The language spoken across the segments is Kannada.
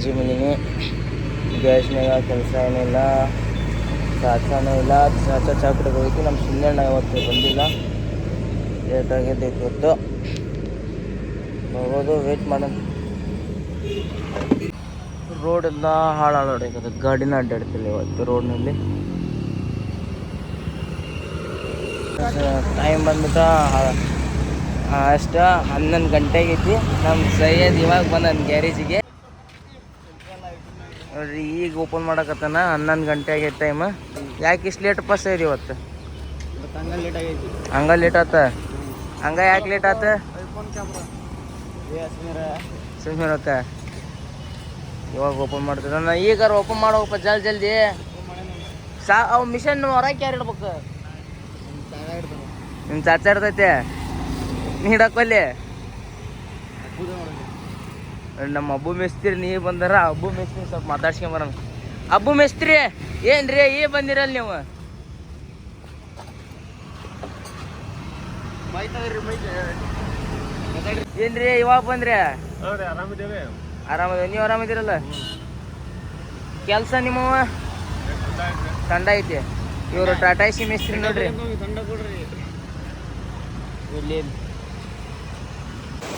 ಗ್ಯಾರ್ಜಿ ಬಂದೀನಿ ಗ್ಯಾಸ್ನಾಗ ಕೆಲಸ ಏನಿಲ್ಲ. ಚಾಚಾನೂ ಇಲ್ಲ. ಚಾಚಾ ಚಾ ಹೋಗಿತ್ತು ನಮ್ಮ ಸುಮ್ಮನೆ ಇವತ್ತು ಬಂದಿಲ್ಲ. ಲೇಟ್ ಆಗೈತೆ ಇವತ್ತು ಹೋಗೋದು ವೇಟ್ ಮಾಡೋಣ. ರೋಡ್ ಎಲ್ಲ ಹಾಳಾಡೋಡೈತೆ ಗಾಡಿನ ಅಡ್ಡಾಡ್ತಿಲ್ಲ ಇವತ್ತು ರೋಡ್ನಲ್ಲಿ ಟೈಮ್ ಬಂದ್ಬಿಟ್ಟು ಅಷ್ಟು ಹನ್ನೊಂದು ಗಂಟೆಗೆ ಐತಿ. ನಮ್ಮ ಸೈಯದ್ ಇವಾಗ ಬಂದ ಗ್ಯಾರೇಜಿಗೆ. ನೋಡ್ರಿ ಈಗ ಓಪನ್ ಮಾಡಕತ್ತಾನ ಹನ್ನೊಂದು ಗಂಟೆ ಆಗೈತೆ ಟೈಮ್ ಯಾಕೆ ಇಷ್ಟು ಲೇಟ್ ಪಾಸ್ ಇದೆ ಇವತ್ತು? ಹಂಗ ಲೇಟ್ ಆತ? ಹಂಗ ಯಾಕೆ ಲೇಟ್ ಆತ? ಸುಮ್ಮನೆ ಇವಾಗ ಓಪನ್ ಮಾಡ್ತಿದ್ದ ಈಗ ಓಪನ್ ಮಾಡೋಪ್ಪ ಜಲ್ದಿ ಜಲ್ದಿ. ಸಾ ಅವು ಮಿಷನ್ ಹೊರಗೆ ಯಾರು ಇಡ್ಬೇಕು? ನಿಮ್ಮ ಚಾಚ ಇರ್ತೈತೆ. ನೀ ಹಿಡಕ್ಕೊಲ್ಲಿ ನಮ್ಮ ಅಬ್ಬು ಮೇಸ್ತ್ರಿ ನೀ ಬಂದಾರ ಅಬ್ಬು ಮೇಸ್ತ್ರಿ ಸ್ವಲ್ಪ ಮಾತಾಡ್ಸ್ಕೊಂಬರೋಣ ಅಬ್ಬು ಮೇಸ್ತ್ರಿ ಏನ್ರಿ ಈ ಬಂದಿರಲ್ಲ ನೀವು? ಏನ್ರಿ ಇವಾಗ ಬಂದ್ರಿ? ಹೌದ್ರಿ ಆರಾಮಿದ್ದೇವೆ ಆರಾಮದ ನೀವು ಆರಾಮದಿರಲ್ಲ? ಕೆಲಸ ನಿಮ್ಮವ ತಂಡ ಐತಿ. ಇವರು ಟಾಟಾ ಸಿ ಮೇಸ್ತ್ರಿ ನೋಡ್ರಿ. ಇಲ್ಲಿ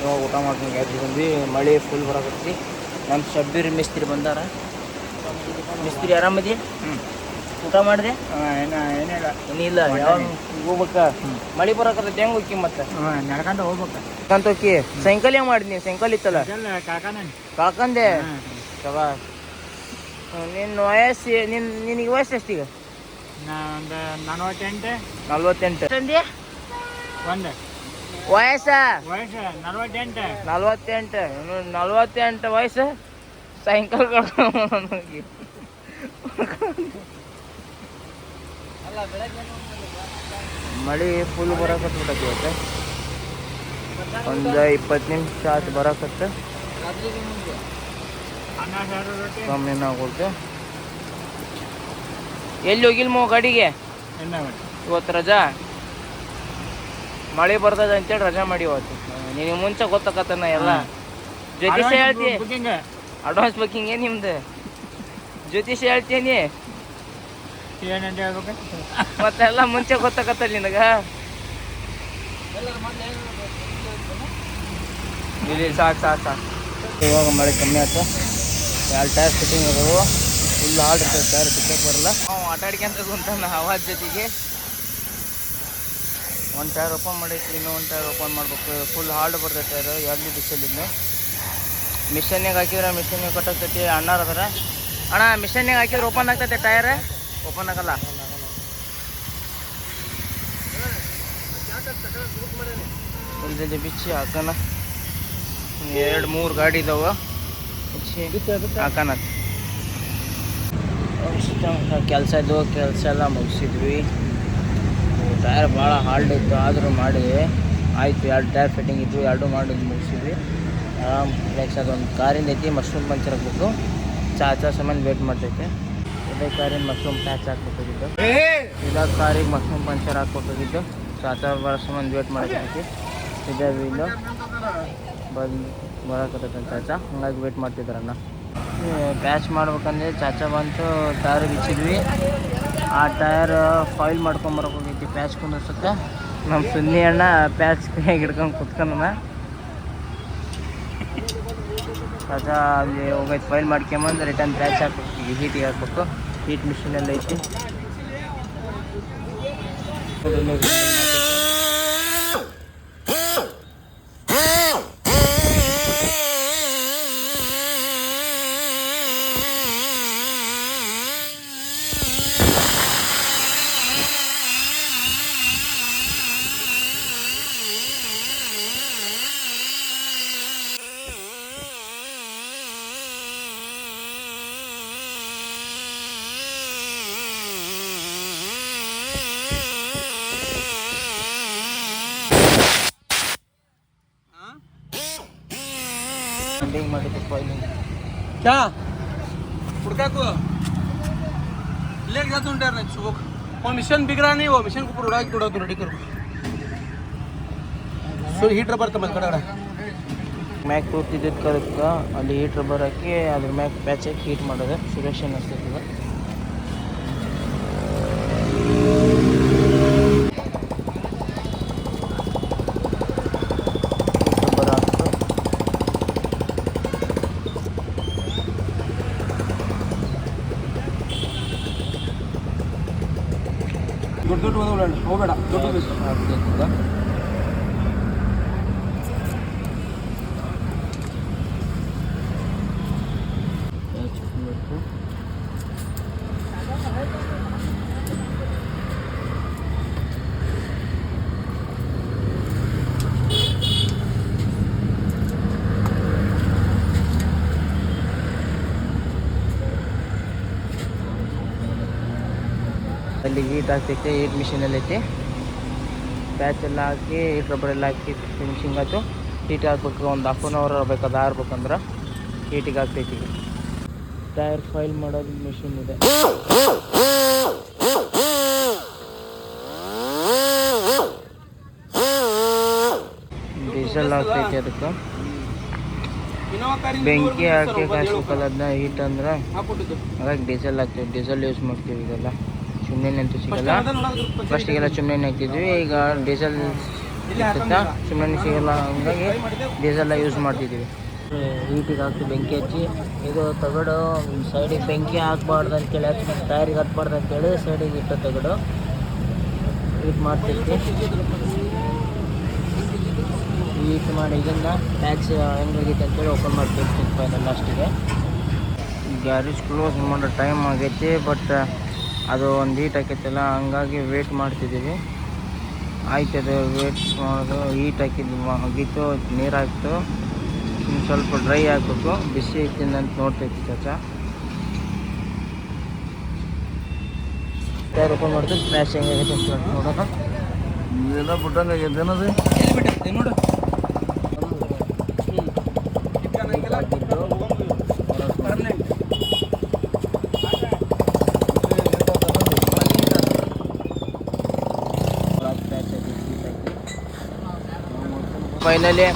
ಇವಾಗ ಊಟ ಮಾಡ್ಕೊಂಡು ಗ್ಯಾಸ್ ಬಂದು ಮಳೆ ಫುಲ್ ಬರಕತ್ತಿ. ನಮ್ಮ ಶಬ್ಬೀರ್ ಮಿಸ್ತ್ರಿ ಬಂದಾರ. ಮಿಸ್ತ್ರಿ ಆರಾಮದಿ ಊಟ ಮಾಡಿದೆ? ಏನ ಏನಿಲ್ಲ ಏನಿಲ್ಲ ಯಾವಾಗ ಹೋಗ್ಬೇಕ? ಮಳೆ ಬರಕತ್ತೈತಿ ಹೆಂಗ್ ಹೋಗಿ ಮತ್ತೆ? ನಡ್ಕೊಂತ ಹೋಗ್ಬೇಕ. ಅಂತ ಹೋಗಿ. ಸೈಂಕಲ್ ಹೆಂಗ್ ಮಾಡಿದ್ನಿ ಸೈಂಕಲ್ ಇತ್ತಲ್ಲ? ಕಾಕನ ಕಾಕಂದೆ? ಸವಾ ನಿನ್ನ ವಯಸ್ಸು ನಿನ್ ನಿನಗೆ ವಯಸ್ಸು ಎಷ್ಟೀಗ ನಲ್ವತ್ತೆಂಟು. ನಲ್ವತ್ತೆಂಟು. ಒಂದು. ವಯಸ್ಸ? ವಯಸ್ಸು ನಲ್ವತ್ತೆಂಟು. ನಲ್ವತ್ತೆಂಟು. ವಯಸ್ಸು? ಸಾಯಂಕಾಲ ಮಳೆ ಫುಲ್ ಬರಕತ್ಬಿಟ್ಟೈತಿ ಇವತ್ತು. ಒಂದು ಇಪ್ಪತ್ತು ನಿಮಿಷ ಆತು ಬರಕತ್ತೆ. ಕಮ್ಮಿ ಆಗುತ್ತೆ ಎಲ್ಲಿ ಹೋಗಿಲ್ಮೋ ಗಾಡಿಗೆ? ಇವತ್ತು ರಜಾ? ಮಳೆ ಬರ್ತದ ಅಂತೇಳಿ ರಜಾ ಮಾಡಿ ಇವತ್ತು. ನಿನಗೆ ಮುಂಚೆ ಗೊತ್ತಾಕತ್ತನ ಎಲ್ಲ. ಜ್ಯೋತಿಷ ಹೇಳ್ತಿ. ಅಡ್ವಾನ್ಸ್ ಬುಕ್ಕಿಂಗ್ ಏನು ನಿಮ್ದು? ಜ್ಯೋತಿಷ ಹೇಳ್ತೀನಿ ಮತ್ತೆಲ್ಲ ಮುಂಚೆ ಗೊತ್ತಾಕತ್ತ ನಿನಗ? ಇಲ್ಲಿ ಸಾಕು ಸಾಕು ಸಾಕು. ಇವಾಗ ಮಳೆ ಕಮ್ಮಿ ಆಯ್ತು ಎರಡು ಟೈರ್ ಫಿಟ್ಟಿಂಗ್ ಅದಾವು ಫುಲ್ ಆಲ್ ಟೈರ್ ಬಿಟ್ಟಕ್ಕೆ ಬರಲ್ಲ. ನಾವು ಆಟ ಆಡ್ಕೊಂತ ಕುಂತಾನ ಆವಾಜ್ ಜೊತೆಗೆ. ಒಂದು ಟೈರ್ ಓಪನ್ ಮಾಡೈತಿ ಇನ್ನೂ ಒಂದು ಟೈರ್ ಓಪನ್ ಮಾಡಬೇಕು. ಫುಲ್ ಹಾಲ್ಡ್ ಬರ್ತೈತೆ ಟೈರ್ ಎರಡು ಬಿಸಿಲಿಂದ ಮಿಷನಿಗೆ ಹಾಕಿದ್ರೆ ಮಿಷನ್ಯಾಗ ಕಟ್ಟಾಗ್ತೈತಿ, ಅಣ್ಣಾರ ಅದರ. ಅಣ್ಣ ಮಿಷನ್ಯಾಗ ಹಾಕಿದ್ರೆ ಓಪನ್ ಆಗ್ತೈತೆ ಟೈರ್ ಓಪನ್ ಆಗಲ್ಲ. ಜಲ್ದಿ ಬಿಚ್ಚಿ ಹಾಕೋಣ. ಎರಡು, ಮೂರು ಗಾಡಿ ಇದಾವೆ. ಬಿಚ್ಚಿ ಹಾಕೋಣ. ಕೆಲಸ ಇದ್ವು, ಕೆಲಸ ಎಲ್ಲ ಮುಗಿಸಿದ್ವಿ. ಟೈರ್ ಭಾಳ ಹಾಲ್ಡ್ ಇತ್ತು. ಆದರೂ ಮಾಡಿ ಆಯಿತು. ಎರಡು ಟೈರ್ ಫಿಟ್ಟಿಂಗ್ ಇದ್ವು. ಎರಡು ಮಾಡಿ ಮುಗಿಸಿದ್ವಿ. ಆರಾಮ್ ನೆಕ್ಸ್ಟ್ ಅದೊಂದು ಕಾರಿಂದ ಐತಿ. ಮಶ್ರೂಮ್ ಪಂಚರ್ ಹಾಕ್ಬೇಕು. ಚಾ ಚಾ ಸಂಬಂಧ ವೇಟ್ ಮಾಡ್ತೈತೆ. ಇದೇ ಕಾರಿಂದ ಮಶ್ರೂಮ್ ಪ್ಯಾಚ್ ಹಾಕ್ಬೇಕಾಗಿದ್ದು. ಇಲ್ಲ ಕಾರಿಗೆ ಮಶ್ರೂಮ್ ಪಂಚರ್ ಹಾಕ್ಬೇಕಾಗಿದ್ದು. ಚಾಚಾ ಬರೋ ಸಂಬಂಧ ವೇಟ್ ಮಾಡಬೇಕೈತಿ ಇದೇ ವೀಲು ಬಂದು ಬರಕತ್ತೈತೆ ಚಾಚಾ ಹಂಗಾಗಿ ವೇಟ್ ಮಾಡ್ತಿದ್ದಾರಣ್ಣ ಪ್ಯಾಚ್ ಮಾಡ್ಬೇಕಂದ್ರೆ ಚಾಚಾ ಬಂತು. ಟೈರ್ ಬಿಚ್ಚಿದ್ವಿ. ಆ ಟೈರ್ ಫಾಯಿಲ್ ಮಾಡ್ಕೊಂಬರಕ್ಕೆ ಹೋಗೈತಿ ಪ್ಯಾಚ್ ಕುಂದಿರ್ಸಕ್ಕೆ. ನಮ್ಮ ಸುನ್ನಿ ಅಣ್ಣ ಪ್ಯಾಚ್ ಹಿಡ್ಕೊಂಡು ಕುತ್ಕೊಂಡ ಚಾಚಾ ಅಲ್ಲಿ ಹೋಗೈತಿ, ಫೈಲ್ ಮಾಡ್ಕೊಂಬಂದು ರಿಟರ್ನ್ ಪ್ಯಾಚ್ ಹಾಕ್ಬೇಕು ಹೀಟಿಗೆ ಹಾಕ್ಬೇಕು. ಹೀಟ್ ಮಿಷಿನ್ ಎಲ್ಲ ಐತಿ. ವೆಲ್ಡಿಂಗ್ ಮಾಡಿದ್ದಪ್ಪ ಇಲ್ಲಿ ಕ್ಯಾ? ಹುಡ್ಕಾಕು ಇಲ್ಲೇ ಜಾತ ಉಂಟಾರ ನಾ ಒಂದು ಮಿಷನ್ ಬಿಗ್ರಾ ನೀವು? ಮಿಷನ್ ಕುಪ್ಪು ಉಡಾಕಿ ಕೊಡೋದು ರೆಡಿ ಸೊ ಹೀಟ್ರ್ ಬರ್ತಾ ಮತ್ತೆ ಕಡೆ ಮ್ಯಾಕ್ ಕೂತಿದ್ದ ಕರಕ್ಕೆ ಅಲ್ಲಿ ಹೀಟ್ರ್ ಬರೋಕ್ಕೆ ಅದ್ರ ಮ್ಯಾಕ್ ಪ್ಯಾಚ್ ಹೀಟ್ ಮಾಡೋದು. ಸುರೇಶನ್ ಅನಿಸ್ತದೆ ಅಲ್ಲಿ ಹೀಟ್ ಆಗ್ತೈತೆ ಹೀಟ್ ಮಿಷಿನಲ್ಲಿ ಐತಿ ಪ್ಯಾಚ್ ಎಲ್ಲ ಹಾಕಿ ಏಟ್ ರಬ್ಬರ್ ಎಲ್ಲ ಹಾಕಿ ಫಿನಿಶಿಂಗ್ ಆಯಿತು. ಹೀಟ್ ಹಾಕ್ಬೇಕು ಒಂದು ಹಾಫ್ ಆನ್ ಅವರ್ ಬೇಕಾದ ಆರ್ಬೇಕಂದ್ರೆ ಹೀಟಿಗೆ ಆಗ್ತೈತಿ ಟೈರ್ ಫೈಲ್ ಮಾಡೋದು ಮಿಷಿನ್ ಇದೆ. ಡೀಸೆಲ್ ಆಗ್ತೈತಿ ಅದಕ್ಕೆ. ಬೆಂಕಿ ಹಾಕಿ ಕಾಯಿಸ್ಬೇಕಲ್ಲ ಅದನ್ನ ಹೀಟ್ ಅಂದ್ರೆ. ಅದಕ್ಕೆ ಹಾಗಾಗಿ ಡೀಸೆಲ್ ಹಾಕ್ತೀವಿ ಡೀಸೆಲ್ ಯೂಸ್ ಮಾಡ್ತೀವಿ ಈಗೆಲ್ಲ ಸುಮ್ಮನೆ ಸಿಗಲ್ಲ. ಫಸ್ಟಿಗೆಲ್ಲ ಸುಮ್ಮನೆ ಹಾಕ್ತಿದ್ವಿ ಈಗ ಡೀಸೆಲ್ ಸಿಗ್ತಾ ಸುಮ್ಮನೆ ಸಿಗಲ್ಲ ಹಂಗಾಗಿ ಡೀಸೆಲ್ಲ ಯೂಸ್ ಮಾಡ್ತಿದ್ದೀವಿ ಹೀಟಿಗೆ ಹಾಕಿ ಬೆಂಕಿ ಹಚ್ಚಿ ಇದು ತಗಡು ಸೈಡಿಗೆ ಬೆಂಕಿ ಹಾಕ್ಬಾರ್ದು ಅಂತೇಳಿ ಹಾಕಿ ಟೈರಿಗೆ ಹತ್ಬಾರ್ದು ಅಂತೇಳಿ ಸೈಡಿಗೆ ಇಟ್ಟು ತಗಡು. ಹೀಟ್ ಮಾಡ್ತಿರ್ತಿ ಹೀಟ್ ಮಾಡಿ ಇದನ್ನ ಟ್ಯಾಕ್ಸ್ ಹೆಂಗಾಗೈತೆ ಅಂತೇಳಿ ಓಪನ್ ಮಾಡ್ತಿರ್ತೀನಿ ಫೈನಲ್ ಲಾಸ್ಟಿಗೆ ಗ್ಯಾರೇಜ್ ಕ್ಲೋಸ್ ಮಾಡೋ ಟೈಮ್ ಆಗೈತಿ ಬಟ್ ಅದು ಒಂದು ಹೀಟ್ ಹಾಕಿತ್ತಲ್ಲ ಹಂಗಾಗಿ ವೇಟ್ ಮಾಡ್ತಿದ್ದೀವಿ. ಆಯ್ತು ಅದು ವೇಟ್ ಮಾಡೋದು ಹೀಟ್ ಹಾಕಿದ್ದು ಆಗಿತ್ತು ನೀರು ಹಾಕ್ತು. ಇನ್ನು ಸ್ವಲ್ಪ ಡ್ರೈ ಹಾಕ್ಬೇಕು ಬಿಸಿ ಐತಿಂದ ಅಂತ ನೋಡ್ತೈತಿ ಚಾಚಾ. ಓಪನ್ ಮಾಡ್ತೀವಿ ಸ್ಮ್ಯಾಶ್ ಹೆಂಗಾಗೈತೆ ನೋಡೋಣ. ಬಿಟ್ಟಂಗೆ ಆಗೈತೆ ಏನದು? ನೋಡು ಹಾಕಿದ್ದು ಪರ್ಮನೆಂಟ್ ಫೈನಲಿ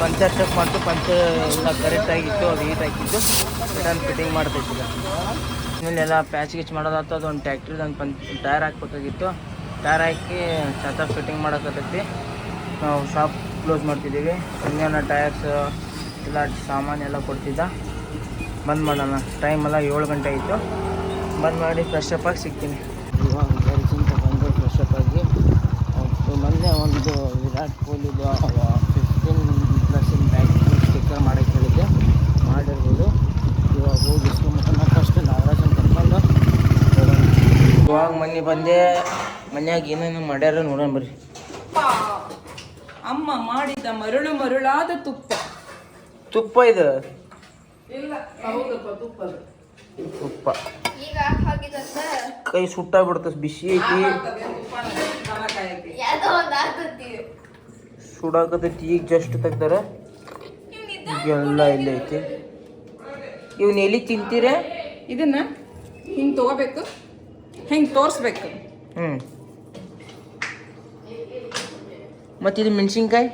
ಪಂಚರ್ ಚೆಕ್ ಮಾಡ್ತು ಪಂಚರ್ ಎಲ್ಲ ಕರೆಕ್ಟ್ ಆಗಿತ್ತು ಅದು ಹೀಟ್ ಆಗಿತ್ತು ರಿಟರ್ನ್ ಫಿಟ್ಟಿಂಗ್ ಮಾಡ್ತಿತ್ತು ಆಮೇಲೆ ಎಲ್ಲ ಪ್ಯಾಚ್ ಗಿಚ್ ಮಾಡೋದಾಯ್ತು, ಅದು ಒಂದು ಟ್ಯಾಕ್ಟ್ರಿದು ಒಂದು ಪಂಚ್ ಟೈರ್ ಹಾಕ್ಬೇಕಾಗಿತ್ತು. ಟೈರ್ ಹಾಕಿ ಛತ ಫಿಟ್ಟಿಂಗ್ ಮಾಡೋಕತ್ತೈತಿ. ನಾವು ಶಾಪ್ ಕ್ಲೋಸ್ ಮಾಡ್ತಿದ್ದೀವಿ. ಇನ್ನೇನು ಟೈರ್ಸ್ ಎಲ್ಲ ಸಾಮಾನು ಎಲ್ಲ ಕೊಡ್ತಿದ್ದ. ಬಂದ್ ಮಾಡೋಣ. ಟೈಮೆಲ್ಲ ಏಳು ಗಂಟೆ ಆಯಿತು. ಬಂದ್ ಮಾಡಿ ಫ್ರೆಶ್ ಅಪ್ ಆಗಿ ಸಿಗ್ತೀನಿ ಇವಾಗ ಕೆಲಸದಿಂದ ಬಂದು ಫ್ರೆಶ್ ಅಪ್ ಆಗಿ ಅವತ್ತು ಮೊನ್ನೆ ಒಂದು ವಿರಾಟ್ ಕೊಹ್ಲಿದು ಫಿಫ್ಟೀನ್ ಪ್ಲಸ್ಸಿನ ಬ್ಯಾಗ್ ಸ್ಟಿಕ್ಕರ್ ಮಾಡೋಕ್ಕೆ ಹೇಳಿದ್ದೆ. ಮಾಡಿರ್ಬೋದು. ಇವಾಗ ಹೋಗಿ ಇಸ್ಕೊಂಬಿಟ್ಟು ಫಸ್ಟ್ ನಾಗರಾಜನ್ ಕರ್ಕೊಂಡು ಇವಾಗ ಮನೆ ಬಂದೆ. ಮನ್ಯಾಗ ಏನೇನು ಮಾಡ್ಯಾರ ನೋಡೋಣ ಬರ್ರಿ. ಅಮ್ಮ ಮಾಡಿದ ಮರಳು ಮರುಳಾದ ತುಪ್ಪ. ತುಪ್ಪ ಇದು? ಇಲ್ಲ ಹೌದಪ್ಪ ತುಪ್ಪ ಕೈ ಸುಟ್ಟಾಗ್ಬಿಡ್ತದೆ ಬಿಸಿ ಐತಿ. ಸುಡಾಕತೈತಿ ಈಗ ಜಸ್ಟ್ ತೆಗ್ದಾರ. ಎಲ್ಲ ಇಲ್ಲೇ ಐತಿ. ಇವ್ನ ಎಲ್ಲಿ ತಿಂತೀರ? ಇದನ್ನ ಹಿಂಗೆ ತಗೋಬೇಕು. ಹಿಂಗೆ ತೋರಿಸ್ಬೇಕು. ಹ್ಞೂ ಮತ್ತು ಇದು ಮೆಣಸಿನ್ಕಾಯಿ?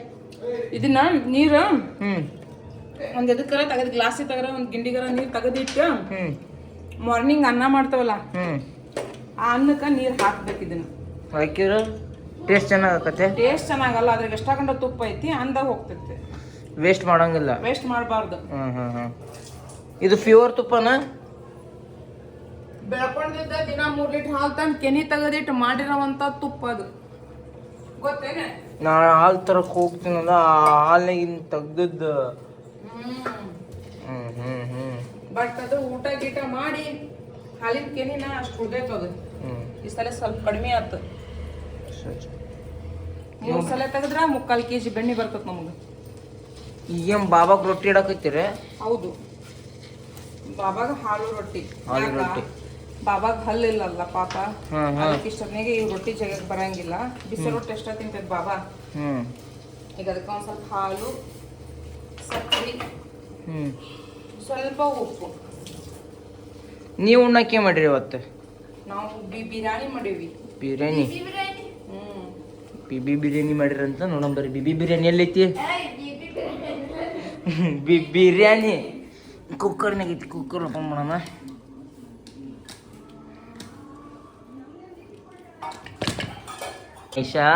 ಇದನ್ನ ನೀರು ಹ್ಞೂ ಒಂದು ಎದಕ್ಕರ ತೆಗೆದು ಗ್ಲಾಸಿ ತೆಗರ ಒಂದ್ ಗಿಂಡಿಗರ ನೀರು ತೆಗೆದಿಟ್ಟು ಹ್ಞೂ ಮಾರ್ನಿಂಗ್ ಅನ್ನ ಮಾಡ್ತಾವಲ್ಲ. ಹ್ಞೂ ಆ ಅನ್ನಕ್ಕೆ ನೀರು ಹಾಕ್ಬೇಕು ಇದನ್ನು. ಹಾಕಿದ್ರೆ ಟೇಸ್ಟ್ ಚೆನ್ನಾಗತ್ತೆ ಟೇಸ್ಟ್ ಚೆನ್ನಾಗಲ್ಲ ಅದ್ರಾಗ ಎಷ್ಟಾಕೊಂಡ ತುಪ್ಪ ಐತಿ ಅಂದಾಗ ಹೋಗ್ತೈತೆ. ವೇಸ್ಟ್ ಮಾಡಂಗಿಲ್ಲ? ವೇಸ್ಟ್ ಮಾಡಬಾರ್ದು. ಹ್ಞೂ ಹ್ಞೂ ಹ್ಞೂ ಇದು ಫ್ಯೂರ್ ತುಪ್ಪನ? ಬೆಳ್ಕೊಂಡಿದ್ದ ದಿನ ಮೂರ್ ಲೀಟರ್ ಹಾಲು ತಂದು ಕೆನಿ ತೆಗೆದಿಟ್ಟು ಮಾಡಿರೋವಂಥ ತುಪ್ಪ ಅದು. ಗೊತ್ತೇನೆ? ನಾ ಹಾಲು ತರಕ್ಕೆ ಹೋಗ್ತೀನಲ್ಲ ಆ ಹಾಲಿನ ತೆಗ್ದದ್ದು. ಹ್ಞೂ ಹ್ಞೂ ಹ್ಞೂ ಬಟ್ ಅದು ಊಟ ಗೀಟ ಮಾಡಿ ಹಾಲಿನ ಕೆನಿನ ಅಷ್ಟು ಉಳ್ದೈತು ಹ್ಞೂ ಈ ಸಲ ಸ್ವಲ್ಪ ಕಡಿಮೆ ಆತು. ಸರಿ ಮೂರ್ ಸಲ ತೆಗೆದ್ರ ಮುಕ್ಕಾಲ್ ಕೆ ಜಿ ಬೆಣ್ಣೆ ಬರ್ತದೆ ನಮಗೆ. ಈಗೇನು ಬಾಬಾಗೆ ರೊಟ್ಟಿ ಇಡಕತ್ತೀರಿ? ಹೌದು. ಬಾಬಾಗ ಹಾಲು ರೊಟ್ಟಿ. ಹಾಲು? ರೊಟ್ಟಿ. ಬಾಬಾಗ ಹಲ್ಲಿಲ್ಲಲ್ಲ ಪಾಪ. ಹಾಂ ಹಾಂ. ಅದಕ್ಕೆ ಇಷ್ಟೊತ್ತಿನಾಗೆ ಈ ರೊಟ್ಟಿ ಜಗಕ್ಕೆ ಬರಂಗಿಲ್ಲ. ಬಿಸಿ ರೊಟ್ಟಿ ಎಷ್ಟ ತಿಂತೈತೆ ಬಾಬಾ. ಹ್ಮ್. ಈಗ ಅದಕ್ಕೆ ಒಂದ್ ಸ್ವಲ್ಪ ಹಾಲು ಸಕ್ಕರೆ ಹ್ಮ್. ಸ್ವಲ್ಪ ಉಪ್ಪು. ನೀವು ಉಣ್ಣಕ್ಕೆ ಮಾಡಿರಿ ಇವತ್ತು? ನಾವು ಬಿರಿಯಾನಿ ಮಾಡೀವಿ. ಬಿರಿಯಾನಿ ಬಿಬಿ ಬಿರಿಯಾನಿ ಮಾಡಿರಂತ ನೋಡೋಣ ಬರ್ರಿ. ಬಿಬಿ ಬಿರಿಯಾನಿ ಎಲ್ಲೈತಿ? ಬಿ ಬಿರಿಯಾನಿ. ಕುಕ್ಕರ್ನಾಗ ಐತಿ, ಕುಕ್ಕರ್ ಓಪನ್ ಮಾಡೋಣ. ಐಶಾ,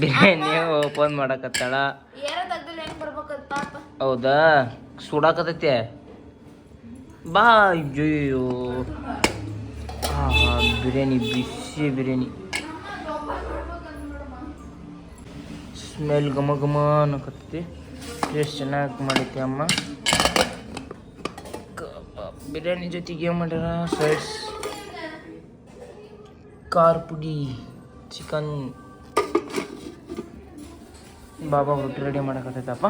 ಬಿರಿಯಾನಿ ಓಪನ್ ಮಾಡಕತ್ತಾಳ. ಹೌದಾ? ಸುಡಾಕತೈತೆ ಬಾ ಅಯ್ಯೋ ಬಿರಿಯಾನಿ, ಬಿಸಿ ಬಿರಿಯಾನಿ. ಸ್ಮೆಲ್ ಘಮ ಘಮ ಅನ್ನಕತ್ತೈತಿ. ಟೇಸ್ಟ್ ಚೆನ್ನಾಗಿ ಮಾಡೈತಿ ಅಮ್ಮ. ಬಿರಿಯಾನಿ ಜೊತೆಗೆ ಏನು ಮಾಡ್ಯಾರ? ಸೈಡ್ಸ್ ಖಾರ ಪುಡಿ, ಚಿಕನ್. ಬಾಬಾ ರೊಟ್ಟಿ ರೆಡಿ ಮಾಡೋಕತ್ತೈತಪ್ಪ.